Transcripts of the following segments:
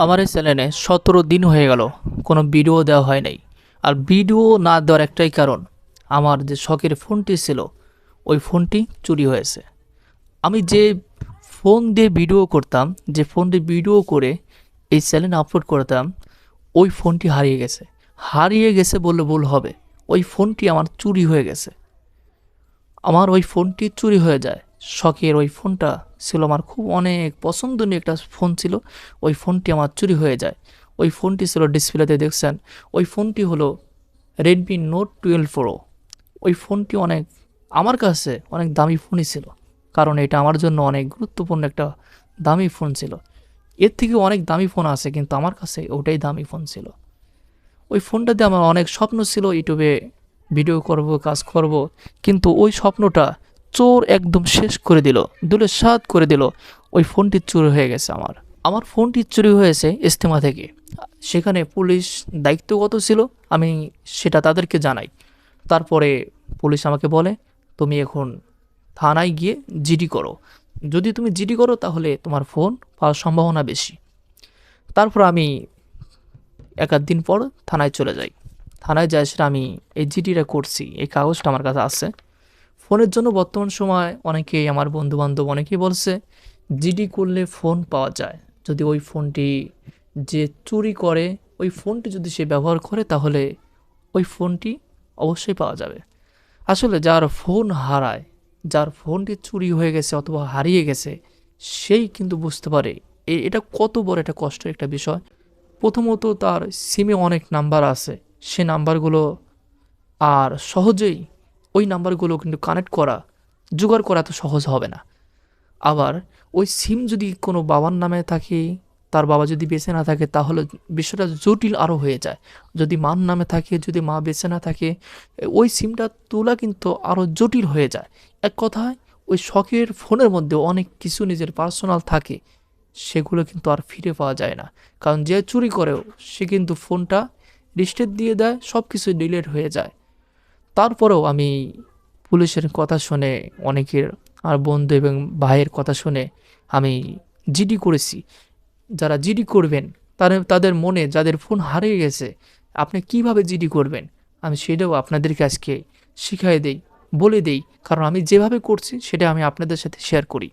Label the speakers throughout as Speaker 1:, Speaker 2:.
Speaker 1: আমার এই চ্যানেলে সতেরো দিন হয়ে গেল, কোনো ভিডিও দেওয়া হয় নাই। আর ভিডিও না দেওয়ার একটাই কারণ, আমার যে শখের ফোনটি ছিল, ওই ফোনটি চুরি হয়েছে। আমি যে ফোন দিয়ে ভিডিও করতাম, যে ফোন দিয়ে ভিডিও করে এই চ্যানেল আপলোড করতাম, ওই ফোনটি হারিয়ে গেছে। হারিয়ে গেছে বললে ভুল হবে। ওই ফোনটি আমার চুরি হয়ে গেছে। আমার ওই ফোনটি চুরি হয়ে যায়। শখের ওই ফোনটা ছিল আমার খুব অনেক পছন্দনীয় একটা ফোন ছিল। ওই ফোনটি আমার চুরি হয়ে যায়। ওই ফোনটি ছিল ডিসপ্লেতে দেখছেন, ওই ফোনটি হলো রেডমি নোট টুয়েলভ প্রো ওই ফোনটি অনেক, আমার কাছে অনেক দামি ফোনই ছিল। কারণ এটা আমার জন্য অনেক গুরুত্বপূর্ণ একটা দামি ফোন ছিল। এর থেকে অনেক দামি ফোন আছে, কিন্তু আমার কাছে ওটাই দামি ফোন ছিল। ওই ফোনটাতে আমার অনেক স্বপ্ন ছিল, ইউটিউবে ভিডিও করব, কাজ করব, কিন্তু ওই স্বপ্নটা চোর একদম শেষ করে দিল, দুলে সাত করে দিল, ওই ফোনটি চুরি হয়ে গেছে আমার। আমার ফোনটি চুরি হয়েছে ইস্তেমা থেকে। সেখানে পুলিশ দায়িত্বগত ছিল, আমি সেটা তাদেরকে জানাই। তারপরে পুলিশ আমাকে বলে, তুমি এখন থানায় গিয়ে জিডি করো। যদি তুমি জিডি করো, তাহলে তোমার ফোন পাওয়ার সম্ভাবনা বেশি। তারপর আমি এক দিন পর থানায় চলে যাই। থানায় যাই সেটা আমি এই জিডিটা করছি, এই কাগজটা আমার কাছে আছে। ফোনের জন্য বর্তমান সময় অনেকেই, আমার বন্ধুবান্ধব অনেকেই বলছে, জিডি করলে ফোন পাওয়া যায়। যদি ওই ফোনটি যে চুরি করে, ওই ফোনটি যদি সে ব্যবহার করে, তাহলে ওই ফোনটি অবশ্যই পাওয়া যাবে। আসলে যার ফোন হারায়, যার ফোনটি চুরি হয়ে গেছে অথবা হারিয়ে গেছে, সেই কিন্তু বুঝতে পারে। এটা কত বড় একটা কষ্টের একটা বিষয়। প্রথমত তার সিমে অনেক নাম্বার আছে। সে নাম্বারগুলো আর সহজেই ওই নাম্বারগুলো কিন্তু কানেক্ট করা, জোগাড় করা তো সহজ হবে না। আবার ওই সিম যদি কোনো বাবার নামে থাকে, তার বাবা যদি বেঁচে না থাকে, তাহলে বিষয়টা জটিল আরও হয়ে যায়। যদি মার নামে থাকে, যদি মা বেঁচে না থাকে, ওই সিমটা তোলা কিন্তু আরও জটিল হয়ে যায়। এক কথায়, ওই শখের ফোনের মধ্যে অনেক কিছু নিজের পার্সোনাল থাকে, সেগুলো কিন্তু আর ফিরে পাওয়া যায় না। কারণ যে চুরি করেও, সে কিন্তু ফোনটা রিস্টেট দিয়ে দেয় সব কিছু ডিলেট হয়ে যায়। তারপরেও আমি পুলিশের কথা শুনে, অনেকের আর বন্ধু এবং ভাইয়ের কথা শুনে আমি জিডি করেছি। যারা জিডি করবেন তাদের তাদের মনে যাদের ফোন হারিয়ে গেছে, আপনি কীভাবে জিডি করবেন? আমি সেটাও আপনাদেরকে আজকে শিখাই দেই, বলে দেই, কারণ আমি যেভাবে করছি, সেটা আমি আপনাদের সাথে শেয়ার করি।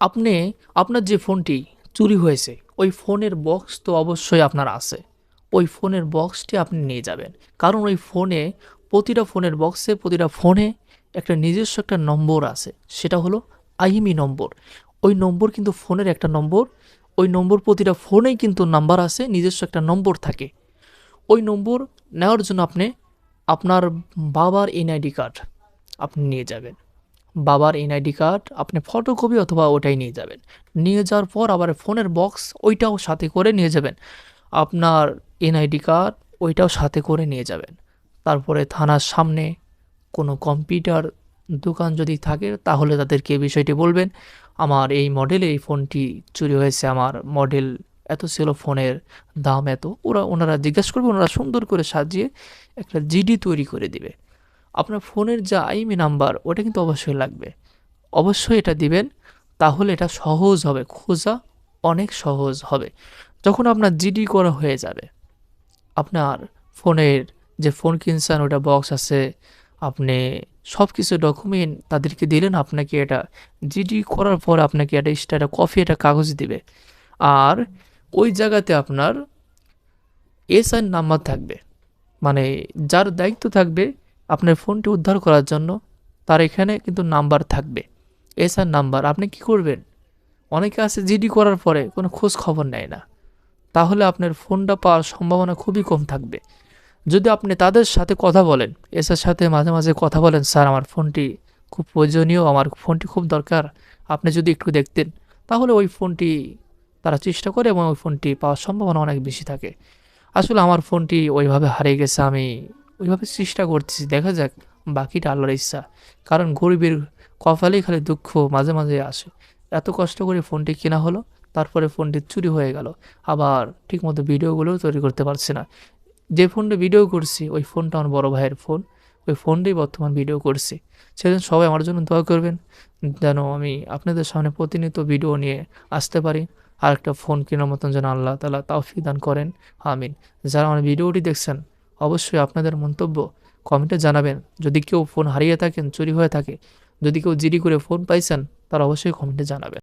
Speaker 1: আপনি, আপনার যে ফোনটি চুরি হয়েছে, ওই ফোনের বক্স তো অবশ্যই আপনার আছে। ওই ফোনের বক্সটি আপনি নিয়ে যাবেন। কারণ ওই ফোনে প্রতিটা ফোনের বক্সে, প্রতিটা ফোনে একটা নিজস্ব একটা নম্বর আছে। সেটা হলো আইএমই নম্বর। ওই নম্বর কিন্তু ফোনের একটা নম্বর। ওই নম্বর প্রতিটা ফোনেই কিন্তু নাম্বার আছে, নিজস্ব একটা নম্বর থাকে। ওই নম্বর নেওয়ার জন্য আপনি, আপনার বাবার এনআইডি কার্ড আপনি নিয়ে যাবেন। বাবার এনআইডি কার্ড আপনি ফটোকপি অথবা ওটাই নিয়ে যাবেন। নিয়ে যাওয়ার পর আবার ফোনের বক্স ওইটাও সাথে করে নিয়ে যাবেন। আপনার এনআইডি কার্ড ওইটাও সাথে করে নিয়ে যাবেন। তারপরে থানার সামনে কোনো কম্পিউটার দোকান যদি থাকে, তাহলে তাদেরকে বিষয়টি বলবেন। আমার এই মডেলে এই ফোনটি চুরি হয়েছে, আমার মডেল এত ছিল, ফোনের দাম এত। ওরা, ওনারা জিজ্ঞাসা করবে, ওনারা সুন্দর করে সাজিয়ে একটা জিডি তৈরি করে দিবে। আপনার ফোনের যা আইমি নাম্বার ওটা কিন্তু অবশ্যই লাগবে। অবশ্যই এটা দিবেন, তাহলে এটা সহজ হবে, খোঁজা অনেক সহজ হবে। যখন আপনার জিডি করা হয়ে যাবে, আপনার ফোনের যে ফোন কিনছেন ওটা বক্স আছে, আপনি সব কিছু ডকুমেন্ট তাদেরকে দিলেন, আপনাকে এটা জিডি করার পর আপনাকে একটা একটা কফি একটা কাগজ দিবে। আর ওই জায়গাতে আপনার এসআই নাম্বার থাকবে। মানে যার দায়িত্ব থাকবে আপনার ফোনটি উদ্ধার করার জন্য, তার এখানে কিন্তু নাম্বার থাকবে এসআর নাম্বার আপনি কি করবেন? অনেকে আছে জিডি করার পরে কোনো খোঁজ খবর নেয় না। তাহলে আপনার ফোনটা পাওয়ার সম্ভাবনা খুবই কম থাকবে। যদি আপনি তাদের সাথে কথা বলেন এসআর সাথে মাঝে মাঝে কথা বলেন, স্যার, আমার ফোনটি খুব প্রয়োজনীয়, আমার ফোনটি খুব দরকার, আপনি যদি একটু দেখতেন, তাহলে ওই ফোনটি তারা চেষ্টা করে এবং ওই ফোনটি পাওয়ার সম্ভাবনা অনেক বেশি থাকে। আসলে আমার ফোনটি ওইভাবে হারিয়ে গেছে, আমি ওইভাবে চেষ্টা করতেছি, দেখা যাক, বাকিটা আল্লাহর ইচ্ছা। কারণ গরিবের কপালেই খালি দুঃখ মাঝে মাঝে আসে। এত কষ্ট করে ফোনটি কেনা হলো, তারপরে ফোনটি চুরি হয়ে গেল, আবার ঠিকমতো ভিডিওগুলোও তৈরি করতে পারছি না। যে ফোনটা ভিডিও করছি, ওই ফোনটা আমার বড় ভাইয়ের ফোন ওই ফোনটাই বর্তমান ভিডিও করছি। সেজন্য সবাই আমার জন্য দোয়া করবেন, যেন আমি আপনাদের সামনে প্রতিনিয়ত ভিডিও নিয়ে আসতে পারি আর একটা ফোন কেনার মতন যেন আল্লাহ তালা তাওফিক দান করেন, আমিন। যারা আমার ভিডিওটি দেখছেন, অবশ্যই আপনাদের মন্তব্য কমেন্টে জানাবেন। যদি কেউ ফোন হারিয়ে থাকেন, চুরি হয়ে থাকে, যদি কেউ জিডি করে ফোন পাইছেন, তারা অবশ্যই কমেন্টে জানাবেন।